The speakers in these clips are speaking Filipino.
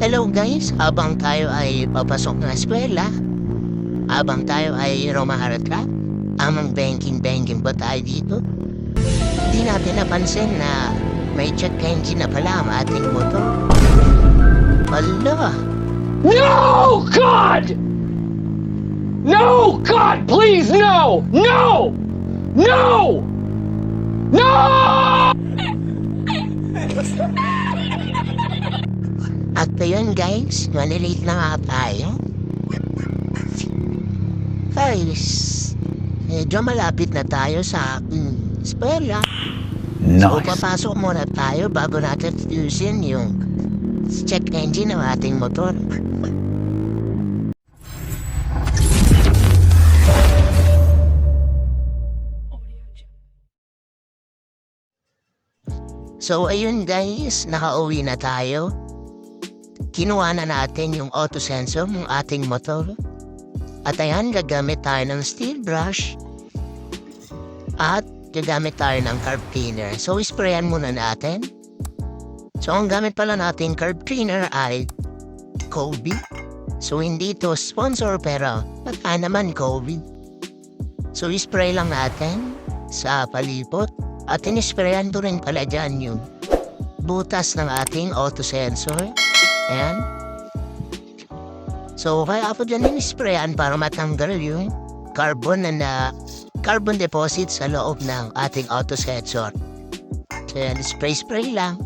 Hello guys, habang tayo ay papasok ng eskwela, habang tayo ay rumaharata, amang banking-banking ba tayo dito? Di natin napansin na may check engine na pala ang ating motor. Hala, No, God! No, God, please, no! No! No! No! at ngayon guys, malilate na nga tayo. Guys, medyo malapit na tayo sa aking eskwela. So, papasok muna tayo bago natin fusion yung check engine ng ating motor. So, ayun guys, nakauwi na tayo. Kinuha na natin yung auto sensor ng ating motor. At ayan, gagamit tayo ng steel brush. At gagamit tayo ng carb cleaner. So, sprayan muna natin. So, ang gamit pala natin carb cleaner ay Kobe. So, hindi to sponsor pero baka naman Kobe. So, spray lang natin sa palipot. At inisprayan ko rin pala dyan yung butas ng ating auto sensor. Ayan. So, kaya ako dyan inisprayan para matanggal yung carbon na, na carbon deposit sa loob ng ating auto sensor. So, yan, spray-spray lang.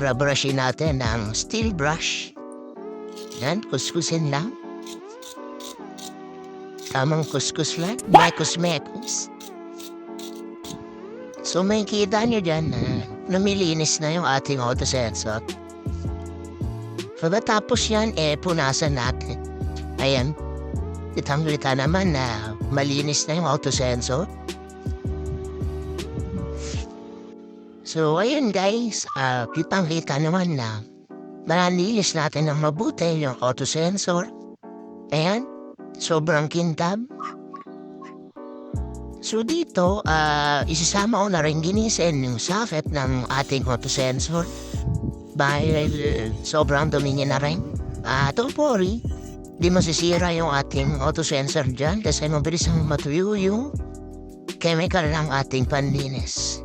Brabrushin natin ng steel brush. Yan, kuskusin lang. Tamang kuskus lang. Mekos-mekos. So may kita nyo dyan na namilinis na yung ating auto sensor. Pagkatapos yan, eh, punasan natin. Ayan. Kitang-kita naman na malinis na yung auto sensor. So, ayun guys, ah, kitang-kita naman na malilinis natin ng mabuti yung auto sensor. Ayan, sobrang kintab. So dito, ah, isasama ko na rin ginisin yung socket ng ating auto sensor. Dahil eh, sobrang dumi niya na rin. Ah, don't worry. Di masisira yung ating auto sensor dyan kasi mabilis ang matuyo yung chemical ng ating panlinis.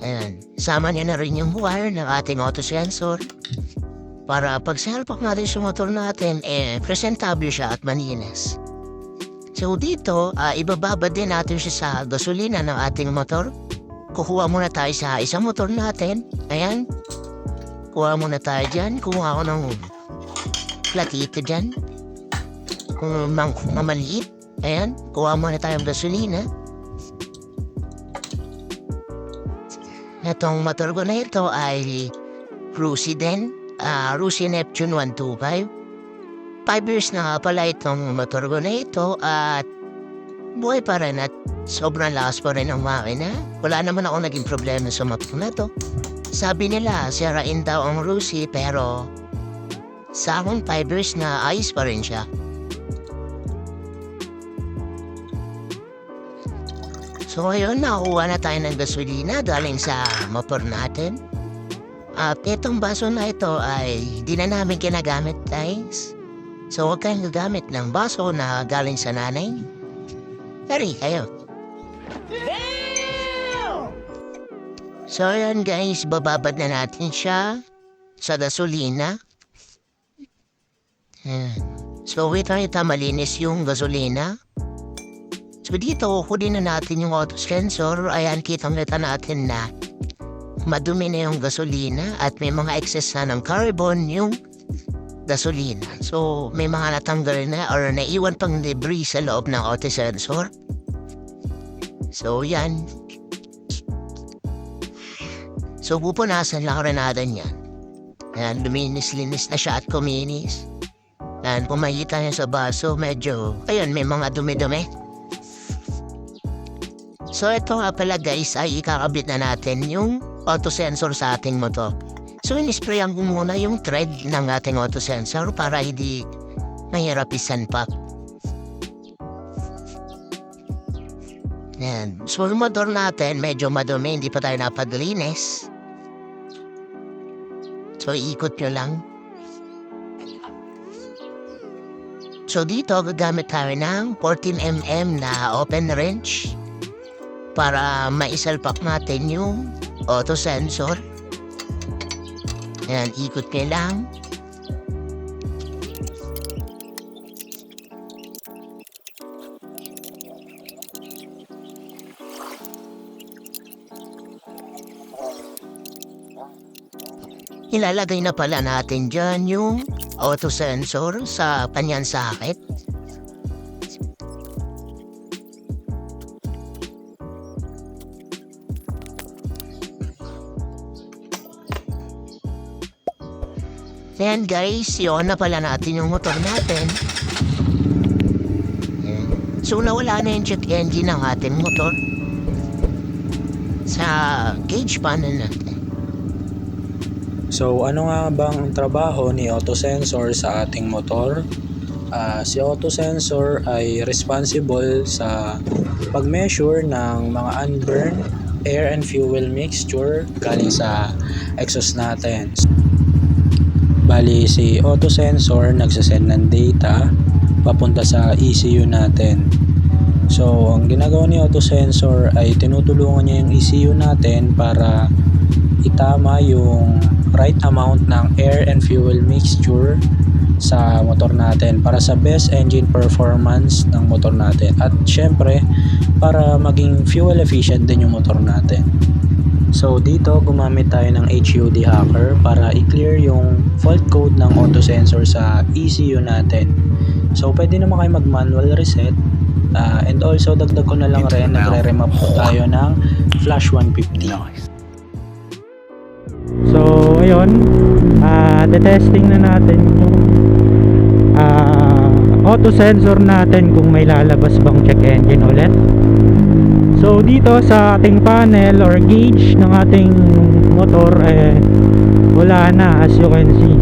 Ayan. Sama niya na rin yung wire ng ating auto sensor para pag salpak natin sa motor natin, eh, presentable siya at maninis. So dito, ah, ibababa din natin siya sa gasolina ng ating motor. Kukuha muna tayo sa isang motor natin. Ayan. Kuha muna tayo dyan. Kuha ako ng platito dyan. Kung mang mamaliit. Ayan. Kuha muna tayo ng gasolina. Itong motor ko na ito ay Rusi din. Ah, Rusi Neptune 125. Five years na pala itong motor ko na ito at buhay pa rin at sobrang lakas pa rin ang makina. Wala naman ako naging problema sa motor na to. Sabi nila, sirain daw ang Rusi pero sa akin 5 years na ayos pa rin siya. So ngayon, nakuha na tayo ng gasolina galing sa motor natin. At itong baso na ito ay di na namin ginagamit guys. So huwag kayong gagamit ng baso na galing sa nanay. Tari kayo. So yan guys, bababad na natin siya sa gasolina. Yan. So wait tayo malinis yung gasolina. So dito, kunin na natin yung auto sensor. Ayan, kitang-kita natin na madumi na yung gasolina at may mga excess na ng carbon yung gasolina. So, may mga natanggal na or naiwan pang debris sa loob ng auto sensor. So, yan. So, pupunasan lang rin natin yan. Yan, luminis-linis na siya at kuminis. Yan, pumakita niya sa baso, medyo, ayun, may mga dumi-dumi. So, ito nga pala guys, ay ikakabit na natin yung auto sensor sa ating motor. So, inisprayan ko muna yung thread ng ating auto sensor para hindi mahirap isanpak. Yan. So, yung motor natin, medyo madumi, hindi pa tayo napaglinis. So, iikot nyo lang. So, dito gagamit tayo ng 14mm na open wrench para maisalpak natin yung auto sensor. Ayan, ikot nyo lang. Ilalagay na pala natin dyan yung auto sensor sa kanyang sakit. Then guys, yun na pala natin yung motor natin. Ayan. So nawala na yung check engine ng ating motor. Sa gauge panel natin. So ano nga bang trabaho ni autosensor sa ating motor? Ah, si autosensor ay responsible sa pag-measure ng mga unburned air and fuel mixture galing sa exhaust natin. Bali si autosensor nagsasend ng data papunta sa ECU natin. So ang ginagawa ni autosensor ay tinutulungan niya yung ECU natin para itama yung right amount ng air and fuel mixture sa motor natin para sa best engine performance ng motor natin. At syempre para maging fuel efficient din yung motor natin. So dito gumamit tayo ng HUD hacker para i-clear yung fault code ng auto sensor sa ECU natin. So pwede naman kayo mag manual reset. Ah, and also dagdag ko na lang rin nagre-remap tayo ng flash 150 So, ayun, ah testing na natin yung ah, auto sensor natin kung may lalabas bang check engine ulit. So, dito sa ating panel or gauge ng ating motor, eh, wala na as you can see.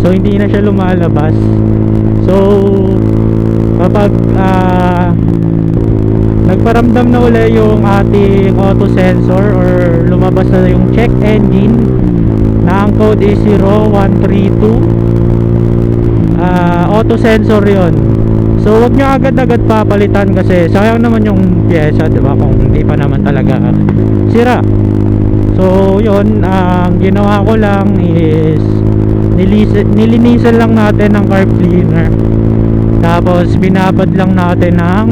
So, hindi na siya lumalabas. So, kapag ah, nagparamdam na uli yung ating auto sensor or lumabas na yung check engine na ang code is 0132 ah auto sensor yon so wag nyo agad-agad papalitan kasi sayang naman yung pyesa di ba kung hindi pa naman talaga sira. So yon ang ginawa ko lang is nilinisan lang natin ng carb cleaner. Tapos binabad lang natin ng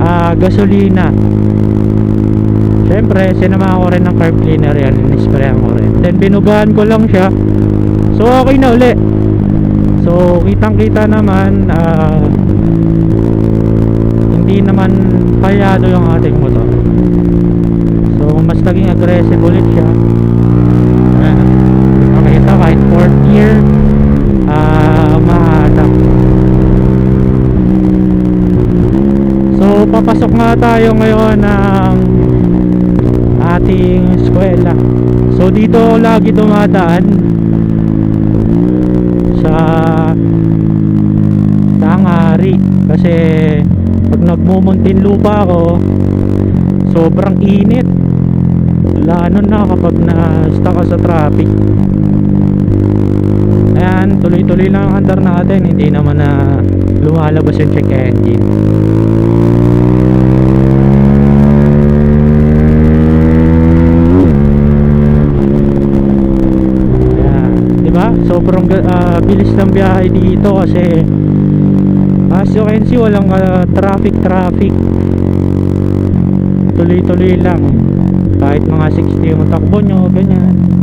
ah, gasolina Siyempre, sinamahan ko rin ng carb cleaner yan, inisprayan ko rin. Then, binugahan ko lang siya. So, okay na uli. So, kitang-kita naman, ah, hindi naman palyado yung ating motor. So, mas naging aggressive ulit siya. Ayan. Makita, kahit 4th year, ah, mahanap. So, papasok nga tayo ngayon ng ating eskwela. So, dito lagi dumadaan sa tangari. Kasi pag nagmumuntin lupa ako sobrang init. Lalo na kapag na-stuck ka sa traffic. Ayan tuloy-tuloy lang ang andar natin. Hindi naman na lumalabas yung check engine Ayan, di ba? Sobrang ah, bilis ng biyahe dito kasi as you can see walang ah, traffic traffic. Tuloy-tuloy lang. Kahit mga 60 yung takbo nyo, ganyan.